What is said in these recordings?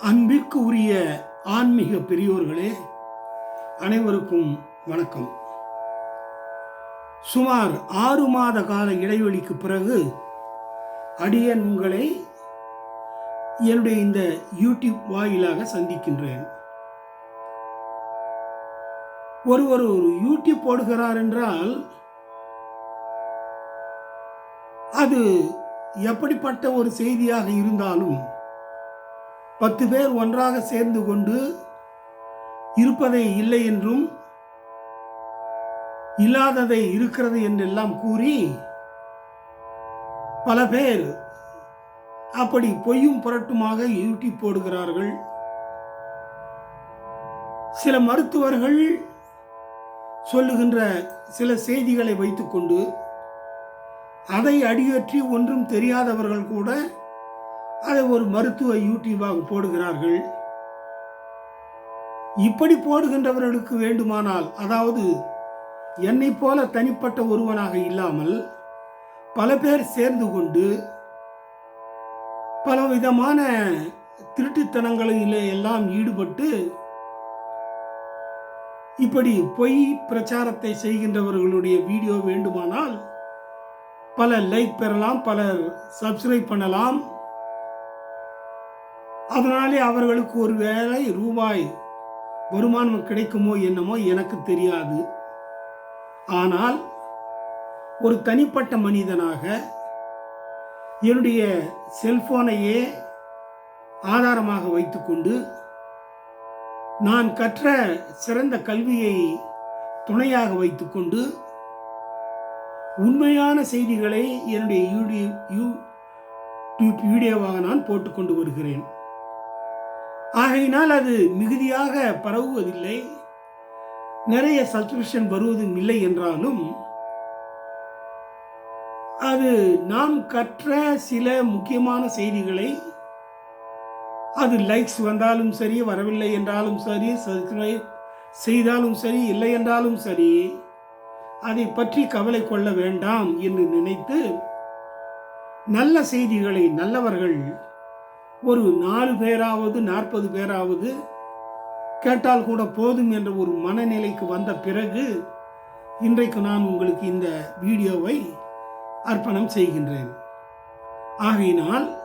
அன்பிற்கு உரிய ஆன்மீக பெரியோர்களே அனைவருக்கும் வணக்கம். சுமார் ஆறு மாத கால இடைவெளிக்கு பிறகு அடியன் உங்களை என்னுடைய இந்த யூடியூப் வாயிலாக சந்திக்கின்றேன். ஒருவர் ஒரு யூடியூப் போடுகிறார் என்றால் அது எப்படிப்பட்ட ஒரு செய்தியாக இருந்தாலும் பத்து பேர் ஒன்றாக சேர்ந்து கொண்டு இருப்பதை இல்லை என்றும் இல்லாததை இருக்கிறது என்றெல்லாம் கூறி பல பேர் அப்படி பொய்யும் புரட்டுமாக யூடியூப் போடுகிறார்கள். சில மருத்துவர்கள் சொல்லுகின்ற சில செய்திகளை வைத்துக்கொண்டு அதை அடியற்றி ஒன்றும் தெரியாதவர்கள் கூட அதை ஒரு மருத்துவ யூடியூபாக போடுகிறார்கள். இப்படி போடுகின்றவர்களுக்கு வேண்டுமானால் அதாவது என்னை போல தனிப்பட்ட ஒருவனாக இல்லாமல் பல பேர் சேர்ந்து கொண்டு பல விதமான திருட்டுத்தனங்களில் எல்லாம் ஈடுபட்டு இப்படி பொய் பிரச்சாரத்தை செய்கின்றவர்களுடைய வீடியோ வேண்டுமானால் பல லைக் பெறலாம் பலர் சப்ஸ்கிரைப் பண்ணலாம். அதனாலே அவர்களுக்கு ஒரு வேலை ரூபாய் வருமானம் கிடைக்குமோ என்னமோ எனக்கு தெரியாது. ஆனால் ஒரு தனிப்பட்ட மனிதனாக என்னுடைய செல்போனையே ஆதாரமாக வைத்துக்கொண்டு நான் கற்ற சிறந்த கல்வியை துணையாக வைத்துக்கொண்டு உண்மையான செய்திகளை என்னுடைய யூடியூப் யூடியூப் வீடியோவாக நான் போட்டுக்கொண்டு வருகிறேன். ஆகையினால் அது மிகுதியாக பரவுவதில்லை. நிறைய சப்ஸ்கிரிப்ஷன் வருவதும் இல்லை என்றாலும் அது நாம் கற்ற சில முக்கியமான செய்திகளை அது லைக்ஸ் வந்தாலும் சரி வரவில்லை என்றாலும் சரி சப்ஸ்கிரைப் செய்தாலும் சரி இல்லை என்றாலும் சரி அதை பற்றி கவலை கொள்ள வேண்டாம் என்று நினைத்து நல்ல செய்திகளை நல்லவர்கள் ஒரு நாலு பேராவது நாற்பது பேராவது கேட்டால் கூட போதும் என்ற ஒரு மனநிலைக்கு வந்த பிறகு இன்றைக்கு நான் உங்களுக்கு இந்த வீடியோவை அர்ப்பணம் செய்கின்றேன். ஆகையினால்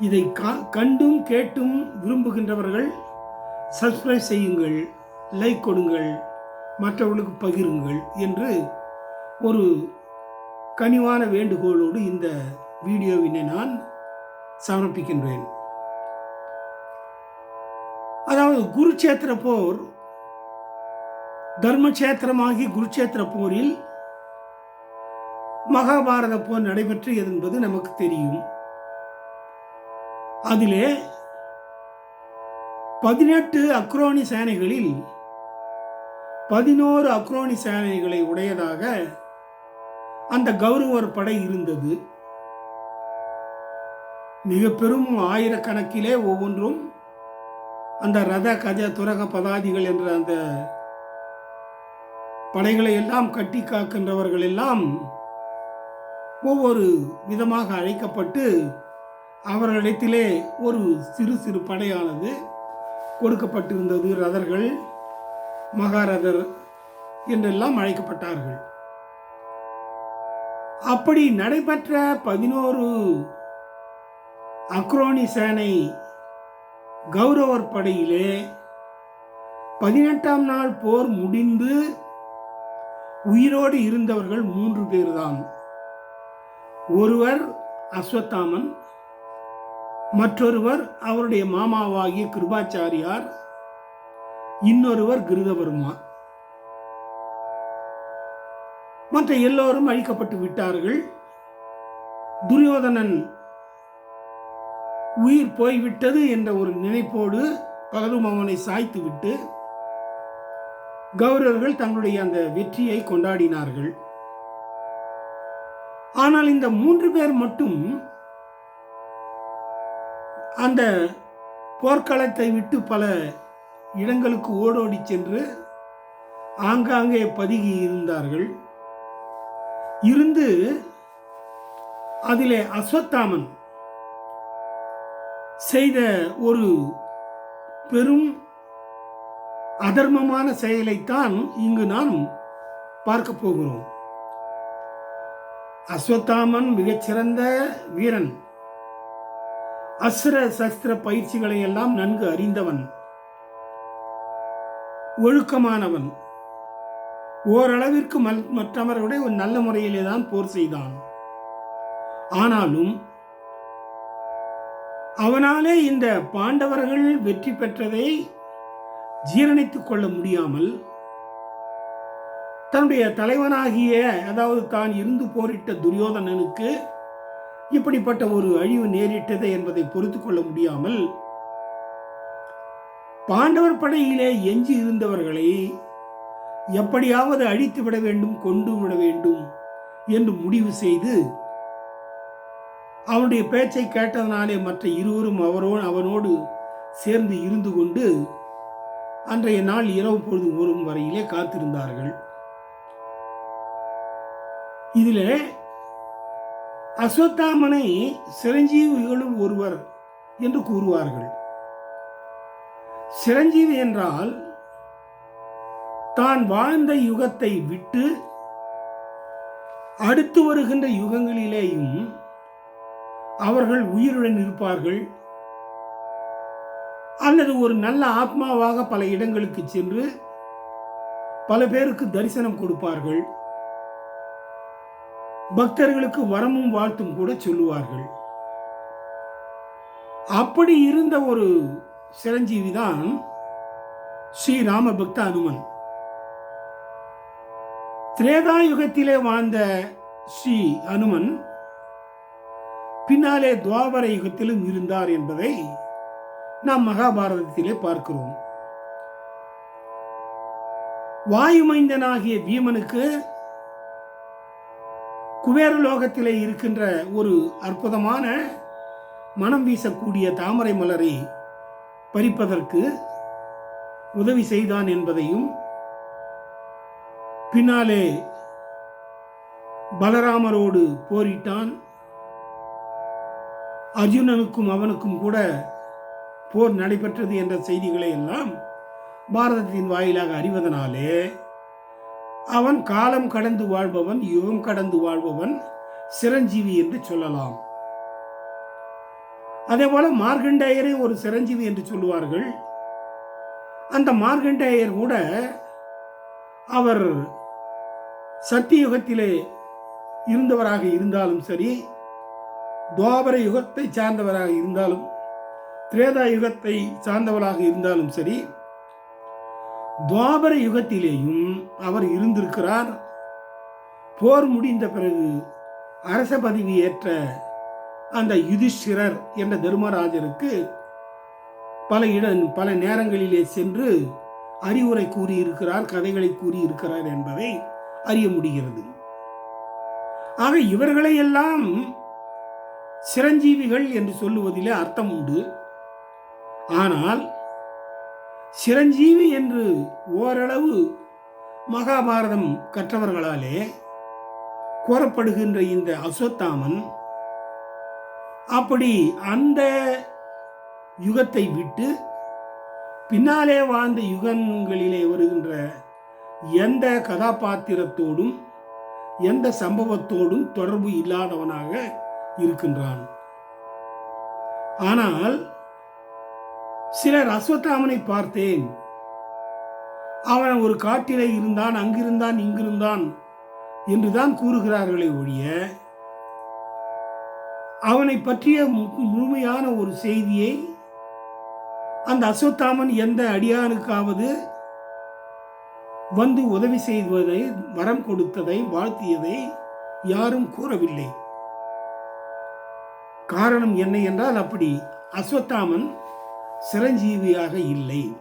இதை கண்டும் கேட்டும் விரும்புகின்றவர்கள் சப்ஸ்கிரைப் செய்யுங்கள் லைக் கொடுங்கள் மற்றவர்களுக்கு பகிருங்கள் என்று ஒரு கனிவான வேண்டுகோளோடு இந்த வீடியோவினை நான் சமர்ப்பிக்கின்றேன். அதாவது குருச்சேத்திர போர் தர்மச்சேத்திரமாகி குருச்சேத்திர போரில் மகாபாரத போர் நடைபெற்றது என்பது நமக்கு தெரியும். அதிலே பதினெட்டு அக்ரோனி சேனைகளில் பதினோரு அக்ரோனி சேனைகளை உடையதாக அந்த கௌரவர் படை இருந்தது. மிக பெரும் ஆயிரக்கணக்கிலே ஒவ்வொன்றும் அந்த ரத கஜ துரக பதாதிகள் என்ற அந்த படைகளை எல்லாம் கட்டி காக்கின்றவர்கள் எல்லாம் ஒவ்வொரு விதமாக அழைக்கப்பட்டு அவர்களிடத்திலே ஒரு சிறு சிறு படையானது கொடுக்கப்பட்டிருந்தது. ரதர்கள் மகாரதர் என்றெல்லாம் அழைக்கப்பட்டார்கள். அப்படி நடைபெற்ற பதினோரு அக்ரோனி சேனை கௌரவர் படையிலே பதினெட்டாம் நாள் போர் முடிந்து உயிரோடு இருந்தவர்கள் மூன்று பேர்தான். ஒருவர் அஸ்வத்தாமன் மற்றொருவர் அவருடைய மாமாவாகிய கிருபாச்சாரியார் இன்னொருவர் கிருதவர்மா மற்ற எல்லோரும் அழிக்கப்பட்டு விட்டார்கள். துரியோதனன் உயிர் போய்விட்டது என்ற ஒரு நினைப்போடு பகலும் அவனை சாய்த்து விட்டு கௌரவர்கள் தங்களுடைய அந்த வெற்றியை கொண்டாடினார்கள். ஆனால் இந்த மூன்று பேர் மட்டும் அந்த போர்க்களத்தை விட்டு பல இடங்களுக்கு ஓடோடி சென்று ஆங்காங்கே பதுகி இருந்தார்கள். இருந்து அதிலே அஸ்வத்தாமன் செய்த ஒரு பெரும் அதர்மமான செயலைத்தான் இங்கு நாம் பார்க்க போகிறோம். அஸ்வத்தாமன் மிகச்சிறந்த வீரன். அஸ்ர சஸ்திர பயிற்சிகளை எல்லாம் நன்கு அறிந்தவன். ஒழுக்கமானவன். ஓரளவிற்கு மல்- மற்றவர்களுடைய ஒரு நல்ல முறையிலே தான் போர் செய்தான். ஆனாலும் அவனாலே இந்த பாண்டவர்கள் வெற்றி பெற்றதை ஜீரணித்துக் கொள்ள முடியாமல் தன்னுடைய தலைவனாகிய அதாவது தான் இருந்து போரிட்ட துரியோதனனுக்கு இப்படிப்பட்ட ஒரு அழிவு நேரிட்டது என்பதை பொறுத்து கொள்ள முடியாமல் பாண்டவர் படையிலே எஞ்சி இருந்தவர்களை எப்படியாவது அழித்து விட வேண்டும் கொண்டு விட வேண்டும் என்று முடிவு செய்து அவனுடைய பேச்சை கேட்டதனாலே மற்ற இருவரும் அவரோடு அவனோடு சேர்ந்து இருந்து கொண்டு அன்றைய நாள் இரவு பொழுது வரும் வரையிலே காத்திருந்தார்கள். இதில் அஸ்வத்தாமனை சிரஞ்சீவிகளுள் ஒருவர் என்று கூறுவார்கள். சிரஞ்சீவி என்றால் தான் வாழ்ந்த யுகத்தை விட்டு அடுத்து வருகின்ற யுகங்களிலேயும் அவர்கள் உயிருடன் இருப்பார்கள். அல்லது ஒரு நல்ல ஆத்மாவாக பல இடங்களுக்கு சென்று பல பேருக்கு தரிசனம் கொடுப்பார்கள். பக்தர்களுக்கு வரமும் வாழ்த்தும் கூட சொல்லுவார்கள். அப்படி இருந்த ஒரு சிரஞ்சீவி தான் ஸ்ரீராம பக்த அனுமன் திரேதாயுகத்திலே வாழ்ந்த ஸ்ரீ அனுமன் பின்னாலே துவாபர யுகத்திலும் இருந்தார் என்பதை நாம் மகாபாரதத்திலே பார்க்கிறோம். வாயுமைந்தனாகிய பீமனுக்கு குபேரலோகத்திலே இருக்கின்ற ஒரு அற்புதமான மனம் வீசக்கூடிய தாமரை மலரை பறிப்பதற்கு உதவி செய்தான் என்பதையும் பின்னாலே பலராமரோடு போரிட்டான். அர்ஜுனனுக்கும் அவனுக்கும் கூட போர் நடைபெற்றது என்ற செய்திகளை எல்லாம் பாரதத்தின் வாயிலாக அறிவதனாலே அவன் காலம் கடந்து வாழ்பவன் யுகம் கடந்து வாழ்பவன் சிரஞ்சீவி என்று சொல்லலாம். அதே போல மார்கண்டேயரை ஒரு சிரஞ்சீவி என்று சொல்லுவார்கள். அந்த மார்கண்டேயர் கூட அவர் சத்தியுகத்திலே இருந்தவராக இருந்தாலும் சரி துவாபர யுகத்தை சார்ந்தவராக இருந்தாலும் திரேதா யுகத்தை சார்ந்தவராக இருந்தாலும் சரி துவாபர யுகத்திலேயும் அவர் இருந்திருக்கிறார். போர் முடிந்த பிறகு அரச பதவி ஏற்ற அந்த யுதிஷ்டிரர் என்ற தர்மராஜருக்கு பல இட பல நேரங்களிலே சென்று அறிவுரை கூறியிருக்கிறார் கதைகளை கூறியிருக்கிறார் என்பதை அறிய முடிகிறது. ஆக இவர்களையெல்லாம் சிரஞ்சீவிகள் என்று சொல்லுவதிலே அர்த்தம் உண்டு ஆனால் சிரஞ்சீவி என்று ஓரளவு மகாபாரதம் கற்றவர்களாலே கூறப்படுகின்ற இந்த அஸ்வத்தாமன் அப்படி அந்த யுகத்தை விட்டு பின்னாலே வாழ்ந்த யுகங்களிலே வருகின்ற எந்த கதாபாத்திரத்தோடும் எந்த சம்பவத்தோடும் தொடர்பு இல்லாதவனாக இருக்கின்றான். ஆனால் சிலர் அஸ்வத்தாமனை பார்த்தேன். அவன் ஒரு காட்டிலே இருந்தான் அங்கிருந்தான் இங்கிருந்தான் என்றுதான் கூறுகிறார்களே ஒழிய அவனை பற்றிய மு- முழுமையான ஒரு செய்தியை அந்த அஸ்வத்தாமன் எந்த அடியானுக்காவது வந்து உதவி செய்வதை வரம் கொடுத்ததை வாழ்த்தியதை யாரும் கூறவில்லை. காரணம் என்ன என்றால் அப்படி அஸ்வத்தாமன் சிரஞ்சீவியாக இல்லை.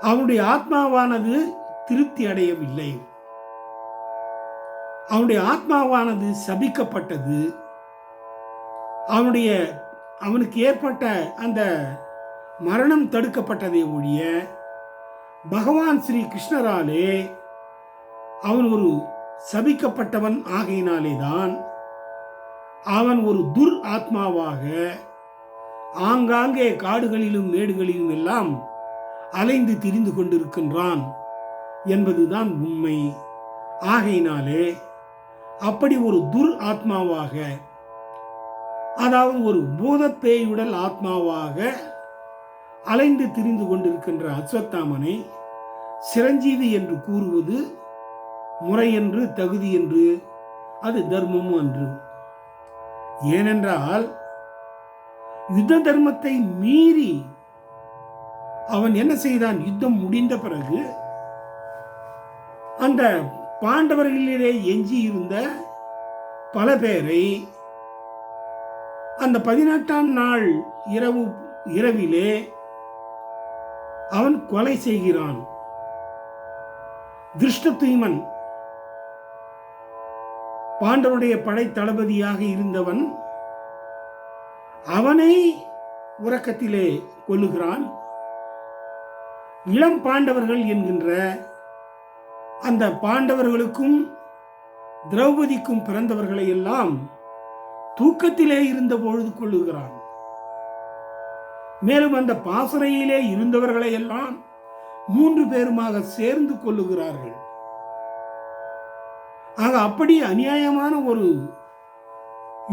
அவனுடைய ஆத்மாவானது திருப்தி அடையவில்லை. அவனுடைய ஆத்மாவானது சபிக்கப்பட்டது. அவனுடைய அவனுக்கு ஏற்பட்ட அந்த மரணம் தடுக்கப்பட்டதை ஒழிய பகவான் ஸ்ரீ கிருஷ்ணராலே அவன் ஒரு சபிக்கப்பட்டவன் ஆகையினாலே தான் அவன் ஒரு துர் ஆத்மாவாக ஆங்காங்கே காடுகளிலும் மேடுகளிலும் எல்லாம் அலைந்து திரிந்து கொண்டிருக்கின்றான் என்பதுதான் உண்மை. ஆகையினாலே அப்படி ஒரு துர் ஆத்மாவாக அதாவது ஒரு பூதப்பேயுடல் ஆத்மாவாக அலைந்து திரிந்து கொண்டிருக்கின்ற அஸ்வத்தாமனை சிரஞ்சீவி என்று கூறுவது முறை என்று தகுதி என்று அது தர்மமும் அன்று. ஏனென்றால் யுத்த தர்மத்தை மீறி அவன் என்ன செய்தான்? யுத்தம் முடிந்த பிறகு அந்த பாண்டவர்களிலே எஞ்சி இருந்த பல பேரை அந்த பதினெட்டாம் நாள் இரவு இரவிலே அவன் கொலை செய்கிறான். திருஷ்டத்துய்மன் பாண்டவனுடைய படை தளபதியாக இருந்தவன் அவனை உறக்கத்திலே கொல்லுகிறான். இளம் பாண்டவர்கள் என்கின்ற அந்த பாண்டவர்களுக்கும் திரௌபதிக்கும் பிறந்தவர்களை எல்லாம் தூக்கத்திலே இருந்த பொழுது கொள்ளுகிறான் மேலும் அந்த பாசறையிலே இருந்தவர்களை எல்லாம் மூன்று பேருமாக சேர்ந்து கொள்ளுகிறார்கள் ஆக அப்படி அநியாயமான ஒரு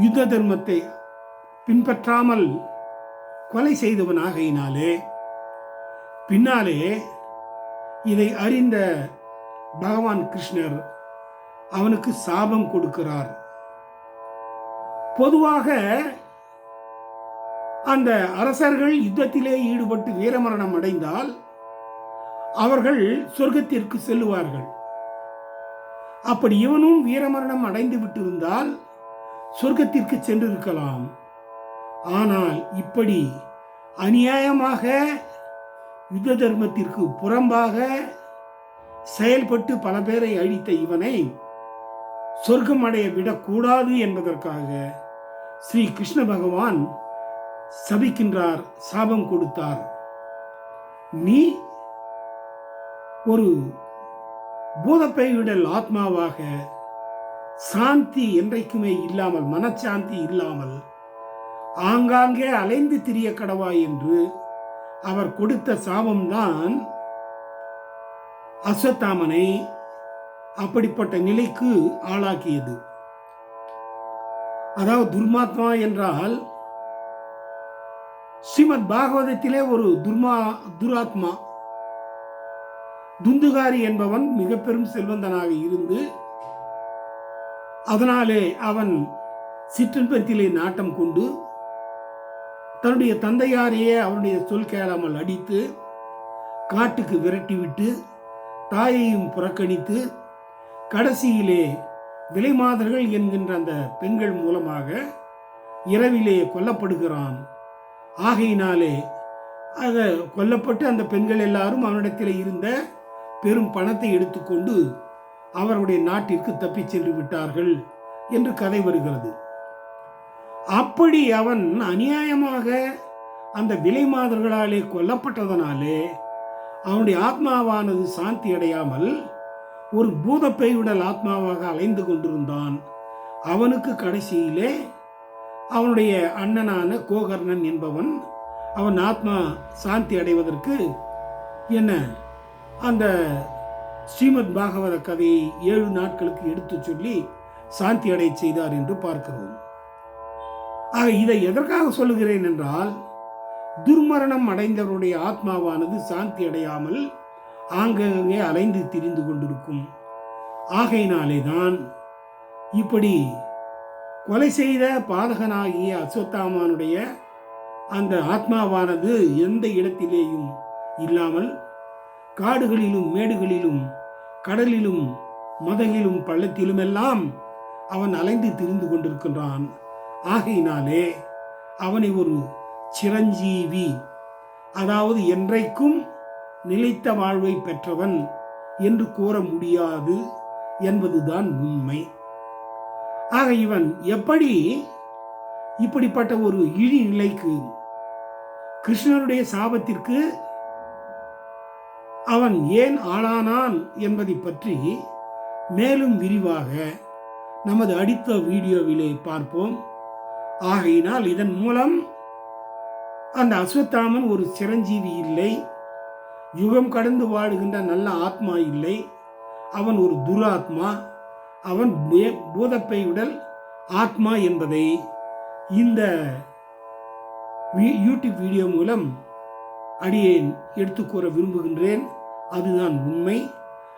யுத்த தர்மத்தை பின்பற்றாமல் கொலை செய்தவன் ஆகையினாலே பின்னாலே இதை அறிந்த பகவான் கிருஷ்ணர் அவனுக்கு சாபம் கொடுக்கிறார். பொதுவாக அந்த அரசர்கள் யுத்தத்திலே ஈடுபட்டு வீரமரணம் அடைந்தால் அவர்கள் சொர்க்கத்திற்கு செல்லுவார்கள். அப்படி இவனும் வீரமரணம் அடைந்து விட்டிருந்தால் சொர்க்கத்திற்கு சென்றிருக்கலாம். ஆனால் இப்படி அநியாயமாக யுத்த தர்மத்திற்கு புறம்பாக செயல்பட்டு பல பேரை அழித்த இவனை சொர்க்கம் அடைய விடக்கூடாது என்பதற்காக ஸ்ரீ கிருஷ்ண பகவான் சபிக்கின்றார் சாபம் கொடுத்தார். நீ ஒரு பூதப்பெய்விடல் ஆத்மாவாக சாந்தி என்றைக்குமே இல்லாமல் மனச்சாந்தி இல்லாமல் ஆங்காங்கே அலைந்து திரிய கடவாய் என்று அவர் கொடுத்த சாபம்தான் அஸ்வத்தாமனை அப்படிப்பட்ட நிலைக்கு ஆளாக்கியது. அதாவது துர்மாத்மா என்றால் ஸ்ரீமத் பாகவதத்திலே ஒரு துர்மா துராத்மா. துந்துகாரி என்பவன் மிக பெரும் செல்வந்தனாக இருந்து அதனாலே அவன் சிற்றின்பத்திலே நாட்டம் கொண்டு தன்னுடைய தந்தையாரையே அவனுடைய சொல் கேளாமல் அடித்து காட்டுக்கு விரட்டிவிட்டு தாயையும் புறக்கணித்து கடைசியிலே விலைமாதர்கள் என்கின்ற அந்த பெண்கள் மூலமாக இரவிலே கொல்லப்படுகிறான். ஆகையினாலே அதை கொல்லப்பட்டு அந்த பெண்கள் எல்லாரும் அவனிடத்தில் இருந்த பெரும் பணத்தை எடுத்துக்கொண்டு அவருடைய நாட்டிற்கு தப்பிச் சென்று விட்டார்கள் என்று கதை வருகிறது. அப்படி அவன் அநியாயமாக அந்த விலை மாதர்களாலே கொல்லப்பட்டதனாலே அவனுடைய ஆத்மாவானது சாந்தி அடையாமல் ஒரு பூதப்பெய்யுடல் ஆத்மாவாக அலைந்து கொண்டிருந்தான். அவனுக்கு கடைசியிலே அவனுடைய அண்ணனான கோகர்ணன் என்பவன் அவன் ஆத்மா சாந்தி அடைவதற்கு என்ன அந்த ஸ்ரீமத் பாகவத கதையை ஏழு நாட்களுக்கு எடுத்து சொல்லி சாந்தி அடைய செய்தார் என்று பார்க்கிறோம். ஆக இதை எதற்காக சொல்லுகிறேன் என்றால் துர்மரணம் அடைந்தவருடைய ஆத்மாவானது சாந்தி அடையாமல் ஆங்காங்கே அலைந்து திரிந்து கொண்டிருக்கும். ஆகையினாலே தான் இப்படி கொலை செய்த பாதகனாகிய அஸ்வத்தாமானுடைய அந்த ஆத்மாவானது எந்த இடத்திலேயும் இல்லாமல் காடுகளிலும் மேடுகளிலும் கடலிலும் மதகிலும் பள்ளத்திலும் எல்லாம் அவன் அலைந்து திரிந்து கொண்டிருக்கின்றான். ஆகையினாலே அவனை ஒரு சிரஞ்சீவி அதாவது என்றைக்கும் நிலைத்த வாழ்வை பெற்றவன் என்று கூற முடியாது என்பதுதான் உண்மை. ஆக இவன் எப்படி இப்படிப்பட்ட ஒரு இழி நிலைக்கு கிருஷ்ணனுடைய சாபத்திற்கு அவன் ஏன் ஆளானான் என்பதை பற்றி மேலும் விரிவாக நமது அடுத்த வீடியோவிலே பார்ப்போம். ஆகையினால் இதன் மூலம் அந்த அஸ்வத்தாமன் ஒரு சிரஞ்சீவி இல்லை. யுகம் கடந்து வாழுகின்ற நல்ல ஆத்மா இல்லை. அவன் ஒரு துராத்மா. அவன் பூதப்பை உடல் ஆத்மா என்பதை இந்த வீ- யூடியூப் வீடியோ மூலம் அடியேன் எடுத்து கூற விரும்புகின்றேன். அதுதான் உண்மை.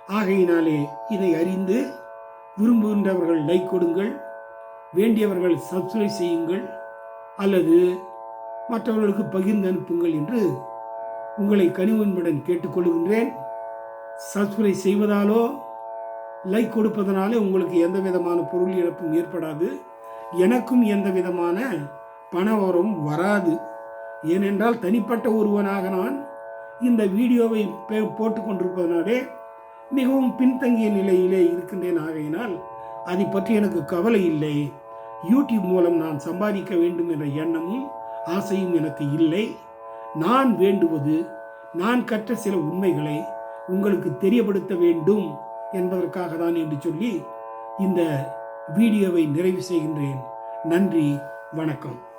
ஆகையினாலே இதை அறிந்து விரும்புகின்றவர்கள் லைக் கொடுங்கள். வேண்டியவர்கள் சப்ஸ்கிரைப் செய்யுங்கள். அல்லது மற்றவர்களுக்கு பகிர்ந்து அனுப்புங்கள் என்று உங்களை கனிவன்புடன் கேட்டுக்கொள்கின்றேன். சப்ஸ்கிரைப் செய்வதாலோ லைக் கொடுப்பதனாலே உங்களுக்கு எந்த விதமான பொருள் இழப்பும் ஏற்படாது. எனக்கும் எந்த விதமான பணவரம் வராது. ஏனென்றால் தனிப்பட்ட ஒருவனாக நான் இந்த வீடியோவை பே- கொண்டிருப்பதனாலே மிகவும் பின்தங்கிய நிலையிலே இருக்கின்றேன் ஆகையினால் அதை பற்றி எனக்கு கவலை இல்லை. யூடியூப் மூலம் நான் சம்பாதிக்க வேண்டும் என்ற எண்ணமும் ஆசையும் எனக்கு இல்லை. நான் வேண்டுவது நான் கற்ற சில உண்மைகளை உங்களுக்கு தெரியப்படுத்த வேண்டும் என்பதற்காக தான் என்று சொல்லி இந்த வீடியோவை நிறைவு செய்கின்றேன். நன்றி வணக்கம்.